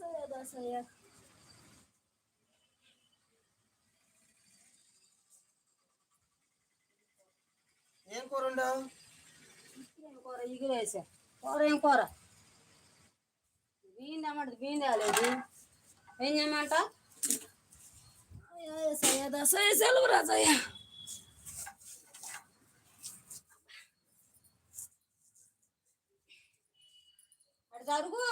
దోసయ్య దోసయ్య ఏం కూర వండావు ఏం కూర ఇగురు వేసా కూర ఏం కూర బియ్యం తెమ్మంటే బియ్యం తేలేదు ఏం చేయమంట దోసయ్య దోసయ్య సెలవు రాజయ్య అటు జరుగు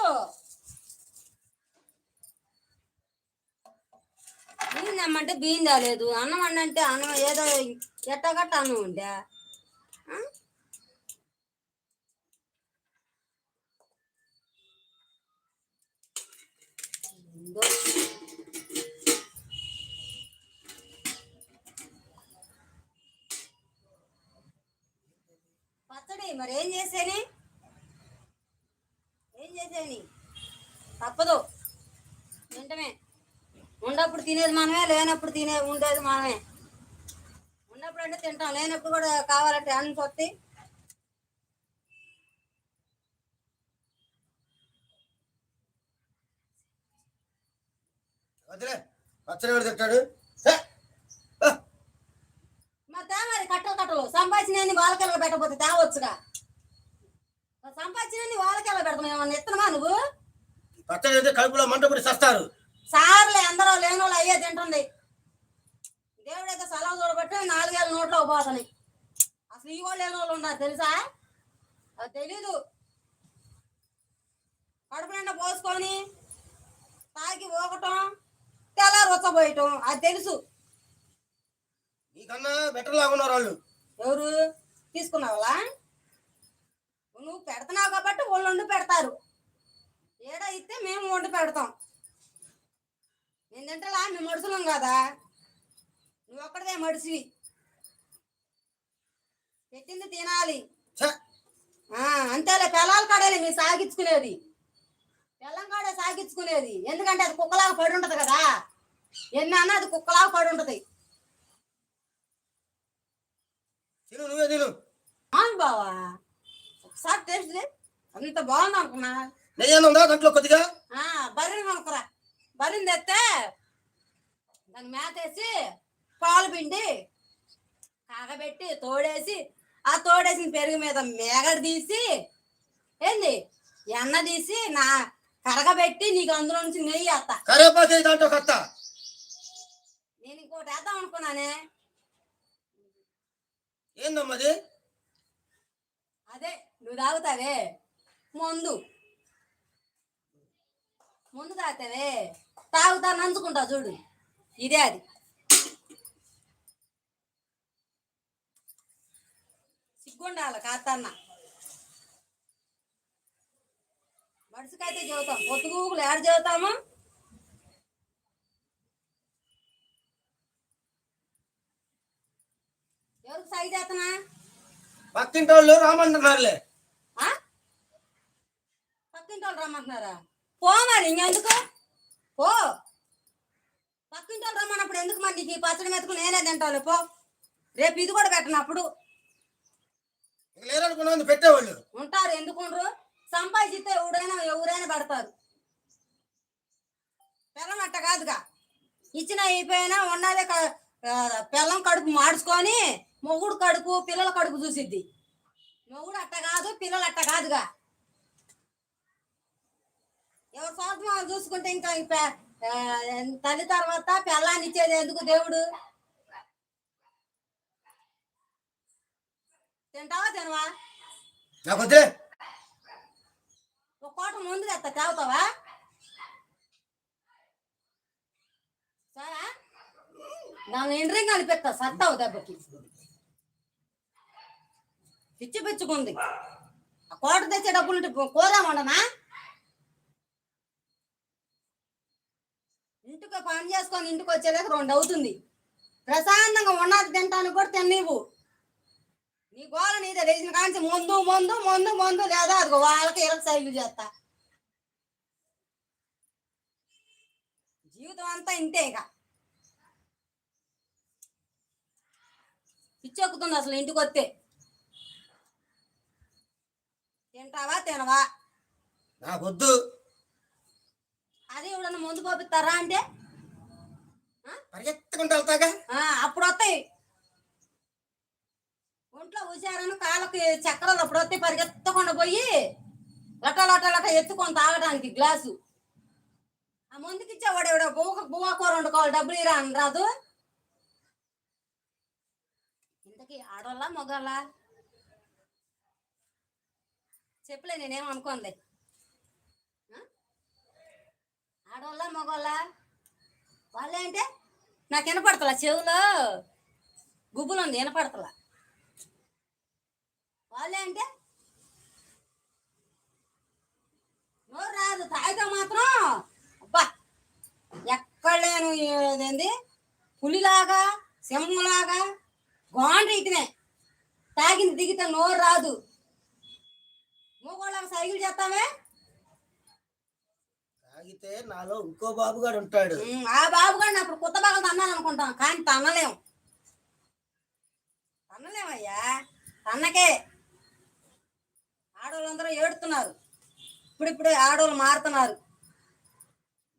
తెమ్మంటే బియ్యం తేలేదు. అన్నం అంటే అన్నం ఏదో ఎట్టగట్ట అన్నం ఉండే ఆ? ఉందో. పచ్చడి మరి ఏం చేసేని ఏం చేసేని తప్పదు తింటమే తినేది మనమే లేనప్పుడు తినే ఉండేది మనమే. ఉన్నప్పుడు అంటే తింటాం లేనప్పుడు కూడా కావాలంటే అన్ని వస్తాయి వదిలే పచ్చడి ఎవరు తింటాడు! మరి కట్టలు కట్టలు. సంపాదించిన వాళ్ళకెళ్ళ పెట్టకపోతే తేవచ్చుగా. సంపాదించిన వాళ్ళకెళ్ళ పెడతాం ఏమన్నా ఇత్తనమా నువ్వు? పచ్చడి అయితే కడుపులో మంట పడి చస్తారు. సార్లే అందరూ లేని వాళ్ళు అయ్యే తింటుంది. దేవుడైతే సెలవు చూడబట్టి నాలుగేళ్ళ నోట్లో పోతున్నాయి అసలు ఈ వాళ్ళు లేని వాళ్ళు ఉన్నారు తెలుసా? అది తెలీదు. కడుపు నిండా పోసుకొని తాగి ఊగటం తెల్లారి వచ్చబోయటం అది తెలుసు. నీకన్నా బెటర్ లాగా ఉన్నారు వాళ్ళు. ఎవరు? తీసుకున్నావా? నువ్వు పెడుతున్నావు కాబట్టి వాళ్ళు వండి పెడతారు. ఏడా ఇస్తే మేము వండి పెడతాం. నేను తింటలా మేము మడుసులం కదా? నువ్వు ఒక్కడదే మడిసివి పెట్టింది తినాలి. అంతేలే పిల్లల కాడేలే మీరు సాగించుకునేది. పిల్లం కాడే సాగించుకునేది. ఎందుకంటే అది కుక్కలాగా పడి ఉంటది కదా. ఎన్ని అన్నా అది కుక్కలాగా పడి ఉంటది. తిను నువ్వే తిను. అవును బావా. ఒకసారి టేస్ట్. అంత బాగుంది అనుకున్నా. నెయ్యి అన్నం ఉందా? దాంట్లో కొద్దిగా? ఆ, బర్రెని బర్రెని తెస్తే దాన్ని మేతేసి పాలు పిండి కాగబెట్టి తోడేసి ఆ తోడేసిన పెరుగు మీద మేగడ తీసి ఏంది? ఎన్న తీసి నా కరగబెట్టి నీకు అందులో నుంచి నెయ్యి కరేపాకు దాంట్లో కత్త? నేను ఇంకోటి వేద్దాం అనుకున్నానే. ఏందమ్మా అది? అదే నువ్వు తాగుతావే మందు. ముందు తాగుతావే. తాగుతా నంచుకుంటావు చూడు. ఇదే అది. సిగ్గుండాలి కాతన్న మడుసుకైతే చదువుతాం. పొత్తుగూకులు ఏడు చదువుతాము? ఎవరికి సైజ్ చేతనా పక్కింటి వాళ్ళు రామంటున్నారులే ఆ? పక్కింటి వాళ్ళు రమ్మంటున్నారా? పో మరి ఇంకెందుకు? పో. పక్కింటి రమ్మన్నప్పుడు ఎందుకు మరి నీకు ఈ పచ్చడి మెతుకు నేనే తింటాను పో. రేపు ఇది కూడా పెట్టనప్పుడు లేరనుకున్నా పెట్టేవాళ్ళు. ఉంటారు ఎందుకు ఉండరు? సంపాదిస్తే ఎవడైనా ఎవరైనా పడతారు. పిల్లం అట్ట కాదుగా. ఇచ్చిన అయిపోయినా ఆ, పిల్లం కడుపు మార్చుకొని మొగుడు కడుపు పిల్లల కడుపు చూసిద్ది. మొగుడు అట్ట కాదు పిల్లలు అట్ట కాదుగా. ఎవరు స్వార్థం వాళ్ళు చూసుకుంటే ఇంకా తల్లి తర్వాత పిల్లాన్ని ఇచ్చేది ఎందుకు దేవుడు? తింటావా తినవా? నాకు ఒక కోట ముందు తాగుతావా? సరే దాని ఎండ్రింగ్ అనిపిస్తా సత్తావు దెబ్బకి. పిచ్చి పిచ్చుకుంది. ఆ కోట తెచ్చే డబ్బులు ఉంటే ఇంటికి పని చేసుకొని ఇంటికి వచ్చేదాకా రెండు అవుతుంది. ప్రశాంతంగా ఉన్నది తింటానికి కూడా తిన్నీవు నీ గోల నీదే లేచిన కాంచి ముందు ముందు ముందు ముందు లేదా అదిగో వాళ్ళకి ఇలా సైకిల్ చేస్తా. జీవితం అంతా ఇంతే ఇక. పిచ్చెక్కుతుంది అసలు ఇంటికి వస్తే. తింటావా తినవా? నాకు వద్దు. అది ఎవడన్నా ముందు పంపిస్తారా అంటే? పరిగెత్తుకుంటూ వెళ్తాగా అప్పుడు వస్తాయి ఒంట్లో హుషారని కాళ్ళకి చక్రాలు అప్పుడు వస్తాయి పరిగెత్తకుండా పోయి లట లట లట ఎత్తుకొని తాగడానికి గ్లాసు. ఆ ముందుకి ఇచ్చేవాడు ఎవడో? బువ్వ బువ్వ కూర వండుకోవాలి డబ్బులు ఇరా అని రాదు. ఇంతకీ ఆడోళ్ళ మగోళ్ళ? చెప్పలే నేనేం అనుకోండి ఆడోళ్ళ మగోళ్ళ? వాళ్ళేంటే నాకు వినపడతలా చెవులో? గుబ్బులు ఉంది వినపడతలా. వాళ్ళే అంటే నోరు రాదు తాగితే మాత్రం అబ్బా ఎక్కడ లేను ఏంది? పులిలాగా సింహంలాగా గోండ్ర ఇకనే తాగింది దిగితే నోరు రాదు. మూగోళ్ళకి సైకిల్ చేస్తామే తాగితే నాలో ఇంకో బాబుగాడు ఉంటాడు. ఆ బాబు గారిని అప్పుడు కొత్త బాగా తన్నాను అనుకుంటాం కానీ తన్నలేం. తన్నలేమయ్యా? తన్నకే. ఆడవాళ్ళందరూ ఏడుతున్నారు. ఇప్పుడు ఇప్పుడు ఆడవాళ్ళు మారుతున్నారు.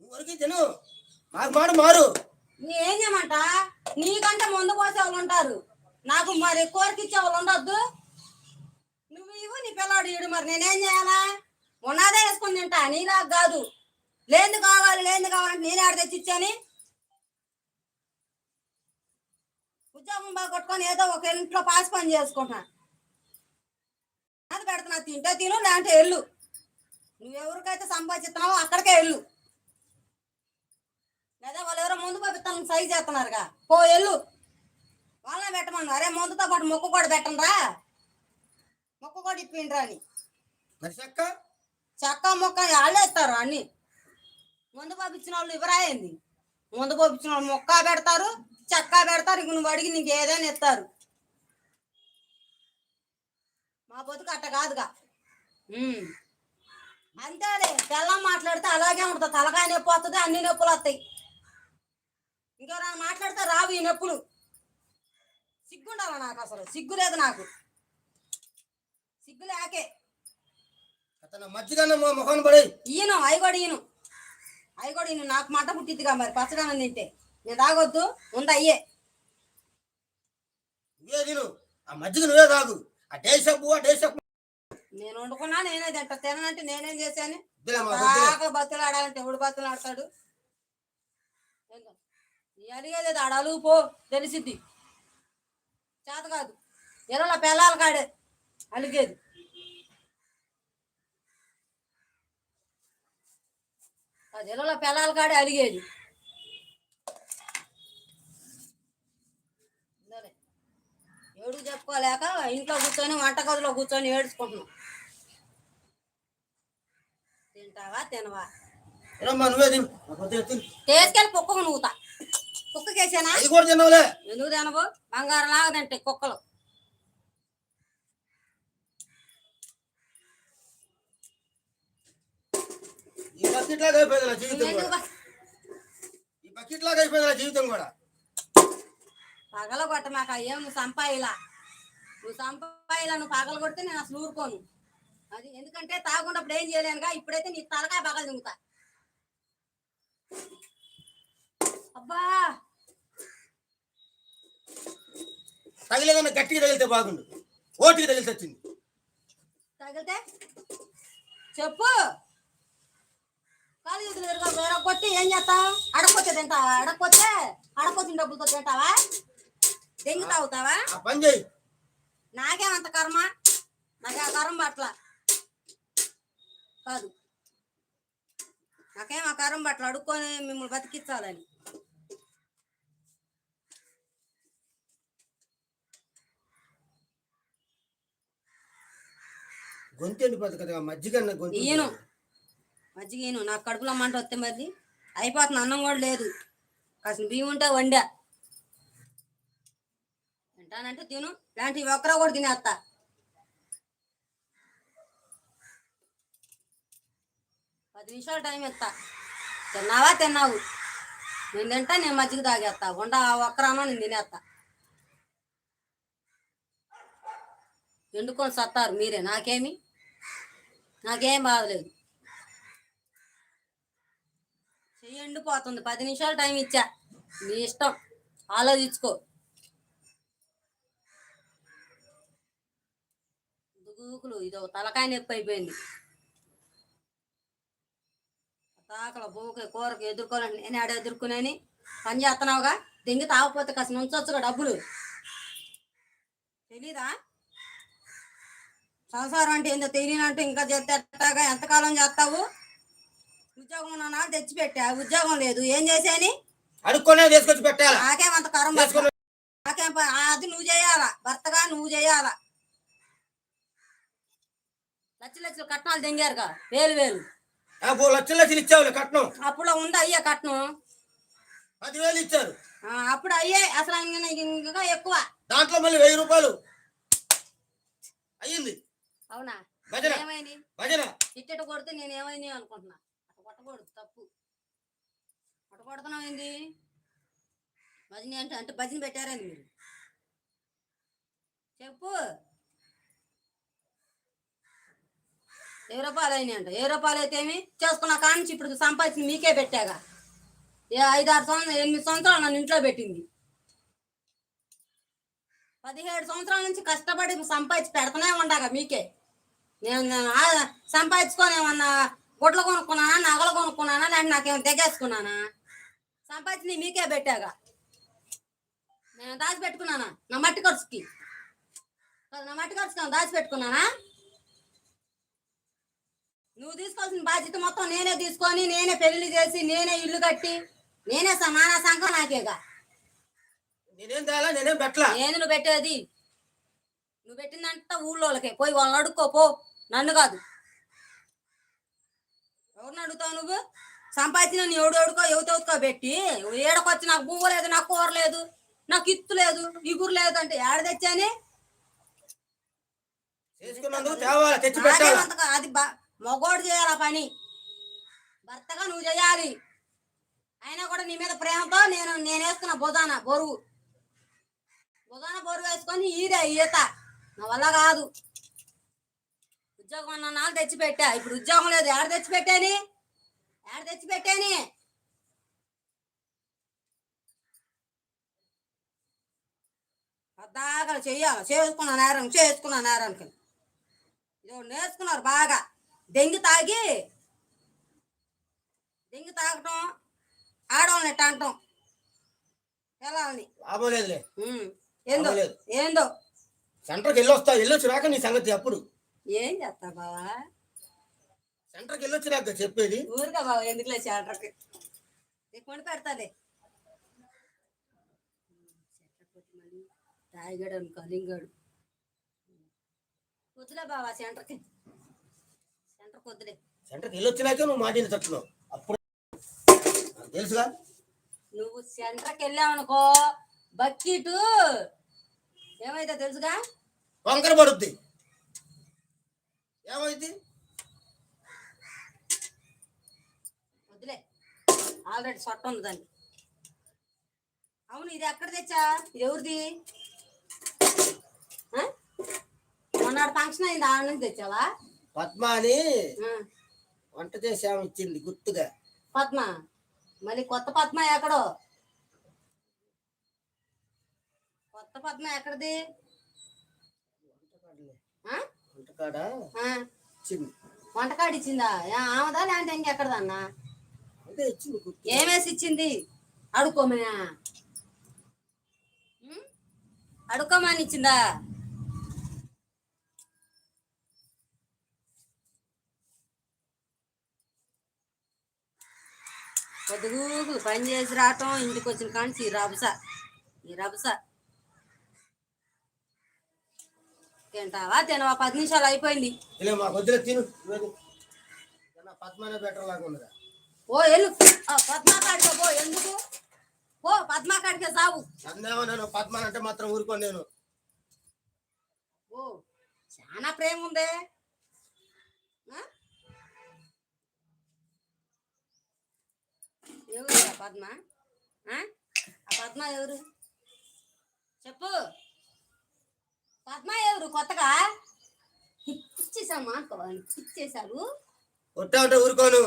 నువ్వు తిను. మారు మాడు మారు. నీ ఏం చేయమంట? నీకంటే ముందు పోసే వాళ్ళు ఉంటారు. నాకు మరి కోరిక ఇచ్చే వాళ్ళు ఉండొద్దు. నువ్వు ఇవ్వు నీ పిల్లాడు ఇడు మరి. నేనేం చేయాలా? ఉన్నదే వేసుకొని తింటా. నీలా కాదు. లేంది కావాలి లేంది కావాలంటే నేనే ఆడ తెచ్చి ఇచ్చాని. ఉద్యోగం బాగా కొట్టుకొని ఏదో ఒక ఇంట్లో పాస్ పని చేసుకుంటున్నా. అది పెడుతున్నా తింటే తిను లేదంటే వెళ్ళు. నువ్వెవరికైతే సంపాదిస్తున్నావో అక్కడికే వెళ్ళు. లేదా వాళ్ళు ఎవరో ముందు పంపిస్తాను సై చేస్తున్నారుగా. పో వెళ్ళు. వాళ్ళనే పెట్టమను అరే ముందుతో పాటు మొక్కు కూడా పెట్టండిరా. మొక్కు కూడా ఇప్పిండ్రా అని. చెక్క? చెక్క మొక్క వాళ్ళే ఇస్తారు అన్ని. ముందు పంపించిన వాళ్ళు ఇవరాయింది ముందు పంపించిన వాళ్ళు మొక్క పెడతారు చెక్క పెడతారు ఇక నువ్వు అడిగి నీకు ఏదైనా ఇస్తారు. మా బతుకు అట్ట కాదుగా. అంతేలే తెల్లం మాట్లాడితే అలాగే ఉంటుంది. తలకాయ నొప్పి వస్తుంది అన్ని నొప్పులు వస్తాయి. ఇంకెవరైనా మాట్లాడితే రావు ఈ నొప్పులు. సిగ్గుండాల నాకు అసలు? సిగ్గు లేదు నాకు. సిగ్గు లేకే. మధ్యగానే మొహం పడి ఈయను అయ్యగోడు ఈయను. అయ్యగోడు ఈయన నాకు మంట పుట్టిద్దిగా మరి పచ్చదనం తింటే. నేను తాగొద్దు ఉంది అయ్యే. నువ్వే తిను. ఆ మజ్జిగ నువ్వే తాగు. ఆ డేసప్పు ఆ డేసప్పు నేను వండుకున్నా నేనే తింటా. తిననంటే నేనేం చేశాను. ఆకలి బతులు ఆడాలంటే ఎవడు బతులు ఆడతాడు నీ అడిగేది ఆడ అలుగు పో తెలిసిద్ది. చేత కాదు. ఎరల పిల్లల కాడే అలిగేది. అది ఎరల పిల్లల కాడే అలిగేది. ఏడుగు చెప్పుకోలేక ఇంట్లో కూర్చొని వంటగదిలో కూర్చొని ఏడుచుకుంటున్నాం. తింటావా తినవా? తీసుకెళ్ళి కుక్కకు నువ్వుతా కుక్కకేసానా? కూడా ఎందుకు తినవు? బంగారం లాగా తింటాయి కుక్కలు. ఈ బకెట్ లాగా అయిపోయింది జీవితం కూడా. ఈ బకెట్ లాగా అయిపోయింది జీవితం కూడా. పగల కొట్ట మాకు ఏం నువ్వు సంపాయిలా? నువ్వు సంపాయిలా నువ్వు పగల కొడితే నేను అసలు ఊరుకోను. అది ఎందుకంటే తాగున్నప్పుడు ఏం చేయలేనుగా ఇప్పుడైతే నీ తలకాయ పగల దింగుతా అబ్బా! తగిలేదన్న గట్టిగా తగిలితే బాగుండు. ఓటికి తగిలితే వచ్చింది. తగిలితే చెప్పు. కాలు చేతులు వేరే కొట్టి ఏం చేస్తావు? అడగొచ్చే తింటావా? అడగొచ్చే అడగొచ్చిన డబ్బులతో తింటావా? దెంగి తాగుతావా? పని చేయి నాకేమంత కర్మ? నాకు ఆ కర్మ పట్ల. కాదు. నాకేం ఆ కర్మ పట్ల? అడుక్కొని మిమ్మల్ని బతికించాలని. గొంతు ఎండిపోతుంది కదా మజ్జిగ గొంతు మజ్జిగను నాకు కడుపులో మంట వస్తే మరి అయిపోతుంది అన్నం కూడా లేదు. కాసిన బియ్యం ఉంటే వండా. తింటానంటే తిను ఇలాంటి ఒక్కరా కూడా తినేస్తా. పది నిమిషాలు టైం ఇస్తా. తిన్నావా తిన్నావు? నేను తింటా నేను మజ్జిగ తాగేస్తా. వండ ఒక్కరానో నేను తినేస్తా. ఎండుకొని సత్తారు మీరే నాకేమి? నాకేం బాధలేదు ఎండిపోతుంది. పది నిమిషాలు టైం ఇచ్చా. నీ ఇష్టం. ఆలోచించుకో. దుగుకులు. ఇది ఒక తలకాయ నొప్పి అయిపోయింది. తాకల బూక కూరకు ఎదుర్కోవాలని నేను ఆడ ఎదుర్కొనేని. పని చేస్తున్నావుగా దెంగి తాగపోతే కాస్త నుంచొచ్చుగా డబ్బులు. తెలీదా? సంసారం అంటే ఏందో తెలియనంటే ఇంకా చేస్తే ఎంతకాలం చేస్తావు ఉద్యోగం నాన్న తెచ్చిపెట్టా. ఉద్యోగం లేదు. ఏం చేసేని అడుక్కొనే తీసుకొచ్చి పెట్టాలా? నాకేమంత కరం. చేసుకుని నాకేం ప- అది నువ్వు చేయాలా? భర్తగా నువ్వు చేయాలా? లచ్చ లచ్చలు కట్నాలు దెంగారుగా వేలు వేలు. నాకు లక్షలు లక్షలు ఇచ్చావులే కట్నం. అప్పుడు ఉంది అయ్యే కట్నం? పదివేలు ఇచ్చారు. ఆ, అప్పుడు అయ్యే. అసలు ఇంక- ఇంకా ఎక్కువ. దాంట్లో మళ్ళీ వెయ్యి రూపాయలు. అయ్యింది. అవునా? భజన. ఏమైంది? భజన. ఇట్టట కొడితే నేను ఏమైంది అనుకుంటున్నా. కొట్టకూడదు తప్పు. అట్ట ఏంది భజన అంటే అంటే భజన పెట్టారండి మీరు? చెప్పు. ఏ రూపాయలు అయినాయి అంట. ఏ రూపాయలు అయితే ఏమి? చేసుకున్న కానించి ఇప్పుడు సంపాదించి మీకే పెట్టాగా. ఏ ఐదు ఆరు సంవత్సరం ఎనిమిది సంవత్సరాలు నన్ను ఇంట్లో పెట్టింది. పదిహేడు సంవత్సరాల నుంచి కష్టపడి సంపాదించి పెడతానే ఉండగా మీకే. నేను సంపాదించుకొని ఏమన్నా గుడ్లు కొనుక్కున్నానా నగలు కొనుక్కున్నానా లేదంటే నాకేమైనా తెగేసుకున్నానా? సంపాదించి మీకే పెట్టాగా. నేను దాచి పెట్టుకున్నానా? నా మట్టి ఖర్చుకి. నా మట్టి ఖర్చుకి దాచి పెట్టుకున్నానా? నువ్వు తీసుకోవాల్సిన బాధ్యత మొత్తం నేనే తీసుకొని నేనే పెళ్ళి చేసి నేనే ఇల్లు కట్టి నేనే సమాన సంఘం నాకేగా. నేనేం తేలా నేనేం పెట్టలా? నేను నువ్వు పెట్టేది. నువ్వు పెట్టిందంతా ఊళ్ళోళ్ళకే. పోయి వాళ్ళని అడుక్కో పో. నన్ను కాదు. ఎవరిని అడుగుతావు నువ్వు? సంపాదించిన నీ ఎవడు ఎవడుకో ఎవతెవతుకో పెట్టి ఏడకొచ్చి నాకు పువ్వు లేదు నాకు కూర లేదు నాకు ఇత్తు లేదు ఇగురు లేదు అంటే ఏడ తెచ్చాని? అది మగోడు చేయాలి ఆ పని. భర్తగా నువ్వు చేయాలి. అయినా కూడా నీ మీద ప్రేమతో నేను నేను వేసుకున్న బుధాన బరువు. బుధాన బరువు వేసుకొని ఈదే ఈత. నా వల్ల కాదు. ఉద్యోగం అన్న నాలుగు తెచ్చిపెట్టా. ఇప్పుడు ఉద్యోగం లేదు. ఏడ తెచ్చిపెట్టాని ఏడ తెచ్చిపెట్టాని పద్దాకలు చెయ్యాలి. చేసుకున్న నేరం చేసుకున్న నేరానికి. ఇదో నేర్చుకున్నారు బాగా. దెంగి తాగి దెంగి తాగటం ఆడవాళ్ళని ఎట్ట అంటాం? పిల్లల్ని లాభం లేదులే. ఏందో. ఏందో? సెంటర్కి వెళ్ళొస్తా. వెళ్ళొచ్చి రాక నీ సంగతి అప్పుడు. ఏం చేస్తా బావా? సెంటర్కి వెళ్ళొచ్చి రాక చెప్పేది. ఊరిగా బావ ఎందుకు లేచి ఆర్డర్కి కొని పెడతాది తాయిగాడు అనుకో లింగాడు. వద్దులే బావా సెంటర్కి. సెంటర్కి వద్దులే. సెంటర్కి వెళ్ళొచ్చినాక నువ్వు మాటిని తట్టున్నావు అప్పుడు తెలుసుగా. నువ్వు సెంటర్కి వెళ్ళావనుకో బక్కీటు. ఏమైతే తెలుసుగా? వంకర పడుద్ది. ఏమైంది? వద్దులే. ఆల్రెడీ సొట్ట ఉంది దాన్ని అవును ఇది ఎక్కడ తెచ్చా? ఇది ఎవరిది? ఆ? మొన్నటి ఫంక్షన్ అయింది ఆడ నుంచి తెచ్చావా? పద్మ అని ఆ. వంట చేసాము ఇచ్చింది గుర్తుగా. పద్మ? మళ్ళీ కొత్త పద్మ ఎక్కడో? కొత్త పద్మ ఎక్కడిది? ఆ? వంటకాడ? వంటకాడు ఇచ్చిందా. ఆమెదా లేదంటే ఇంకెక్కడదన్నా? ఇచ్చింది గుర్తు. ఏమేసి ఇచ్చింది? అడుక్కోమనా? అడుక్కోమని ఇచ్చిందా? పొద్దుగూకు పని చేసి రావటం ఇంటికి వచ్చిన కానీ ఈ రభస ఈ రభస తింటావా? తినవా? పది నిమిషాలు అయిపోయింది. ఇలా మా వద్దులే తిను. పద్మనే బెటర్ లాగా ఉన్నదా? ఓ ఎల్లు ఆ, పద్మా కాడికే పో. ఎందుకు? పో పద్మా కాడికే సావు. సందేహం నేను పద్మని అంటే మాత్రం ఊరుకోను నేను. ఓ చాలా ప్రేమ ఉందే? ఎవరు పద్మ? ఆ పద్మ ఎవరు? చెప్పు. పద్మ ఎవరు కొత్తగా? ఇచ్చేసామా ఇచ్చేసారు కొట్టా ఊరుకోను.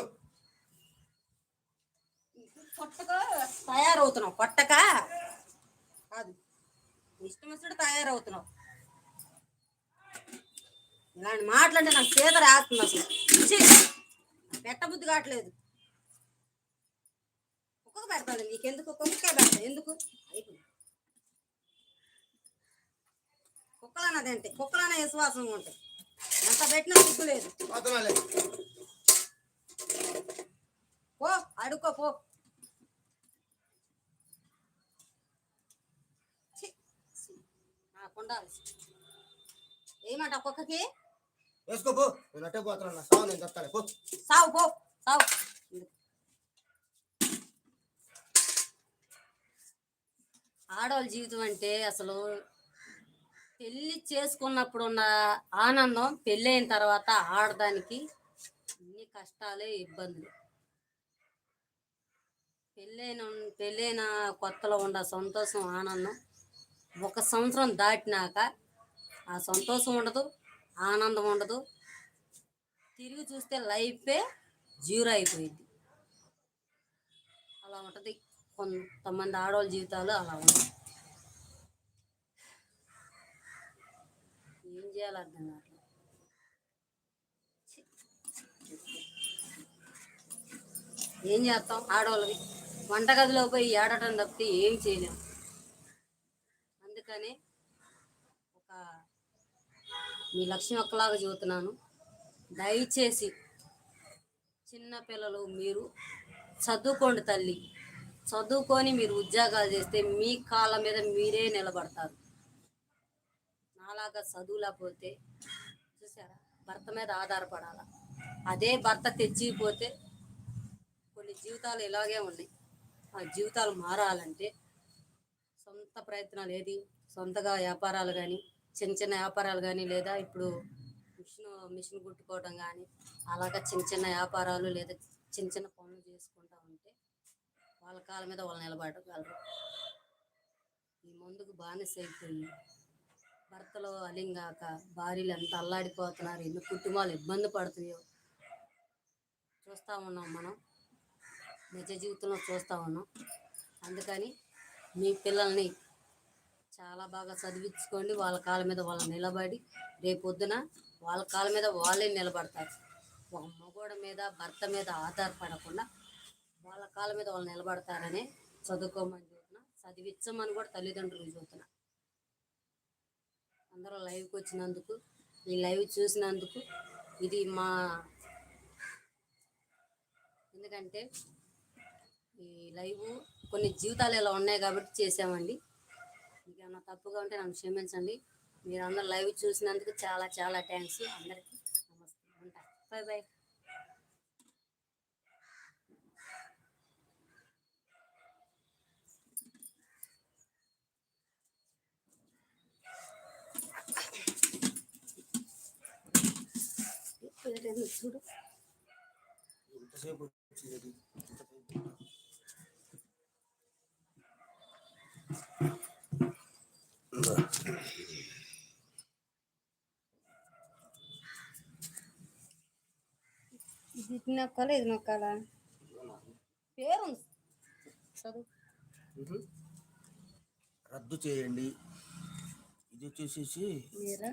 కొట్టక తయారవుతున్నావు కొట్టక కాదు. ఇష్టం వచ్చినట్టు తయారవుతున్నావు. ఇలాంటి మాటలంటే నాకు చేత రాస్తుంది అసలు! పెట్టబుద్ధి కావట్లేదు. కుక్కకు పెడతాను. నీకెందుకు? కుక్కకే పెడతా. ఎందుకు? అయిపోయింది. కుక్కలన్నదేంటి కుక్కలనే విశ్వాసం ఉంటాయి ఎంత పెట్టినా సిగ్గు లేదు. పో అడుక్కో పో. ఏమాట కుక్కకి? వేసుకో పో. నేను అట్టే పోతున్నా నా సావు నేను చెప్తాను పో. సావు పో సావు. ఆడవాళ్ళ జీవితం అంటే అసలు పెళ్ళి చేసుకున్నప్పుడు ఉన్న ఆనందం పెళ్ళైన తర్వాత ఆడడానికి అన్ని కష్టాలే ఇబ్బందులు. పెళ్ళైన పెళ్ళైన కొత్తలో ఉన్న సంతోషం ఆనందం ఒక సంవత్సరం దాటినాక ఆ సంతోషం ఉండదు ఆనందం ఉండదు. తిరిగి చూస్తే లైఫే జీరో అయిపోయింది. అలా ఉంటుంది. కొంతమంది ఆడవాళ్ళ జీవితాలు అలా ఉంటాయి ఏం చేయాలి అర్థం కావట్లేదు ఏం చేస్తాం? ఆడవాళ్ళకి వంటగదిలో పోయి ఏడటం తప్పితే ఏం చేయలేము అందుకని ఒక మీ లక్ష్యం ఒక్కలాగా చెబుతున్నాను. దయచేసి చిన్నపిల్లలు మీరు చదువుకోండి తల్లి. చదువుకొని మీరు ఉద్యోగాలు చేస్తే మీ కాళ్ళ మీద మీరే నిలబడతారు. నాలాగా చదువులా పోతే చూసారా? భర్త మీద ఆధారపడాల? అదే భర్త తెచ్చిపోతే కొన్ని జీవితాలు ఇలాగే ఉన్నాయి. ఆ జీవితాలు మారాలంటే సొంత ప్రయత్నాలు ఏది? సొంతగా వ్యాపారాలు కానీ చిన్న చిన్న వ్యాపారాలు కానీ లేదా ఇప్పుడు మిషన్ మిషన్ కుట్టుకోవడం కానీ అలాగా చిన్న చిన్న వ్యాపారాలు లేదా చిన్న చిన్న పనులు చేసుకుంటా ఉంటే వాళ్ళ కాళ్ళ మీద వాళ్ళు నిలబడగలరు. ఈ ముందుకు బానిస అయిపోయి భర్తలో అలింగాక భార్యలు ఎంత అల్లాడిపోతున్నారు ఎన్ని కుటుంబాలు ఇబ్బంది పడుతున్నాయో చూస్తూ ఉన్నాం మనం. నిజ జీవితంలో చూస్తూ ఉన్నాం. అందుకని మీ పిల్లల్ని చాలా బాగా చదివించుకోండి. వాళ్ళ కాళ్ళ మీద వాళ్ళు నిలబడి రేపొద్దున వాళ్ళ కాళ్ళ మీద వాళ్ళే నిలబడతారు. ఒక మగోడ మీద భర్త మీద ఆధారపడకుండా వాళ్ళ కాళ్ళ మీద వాళ్ళు నిలబడతారని చదువుకోమని చూస్తున్నా చదివించమని కూడా తల్లిదండ్రులు చూస్తున్నా అందరూ లైవ్కి వచ్చినందుకు ఈ లైవ్ చూసినందుకు ఇది మా ఎందుకంటే ఈ లైవ్ కొన్ని జీవితాలు ఇలా ఉన్నాయి కాబట్టి చేసామండి మీకు ఏమైనా తప్పుగా ఉంటే నన్ను క్షమించండి. మీరు అందరూ లైవ్ చూసినందుకు చాలా చాలా థ్యాంక్స్ అందరికీ నమస్తే. ఉంటా. బాయ్ బాయ్ చూడు. ఎంతసేపు వచ్చింది? ఇది నొక్కాలా ఇది నొక్కాలా పేరు చదువు. రద్దు చేయండి. ఇది వచ్చేసేసి మీరా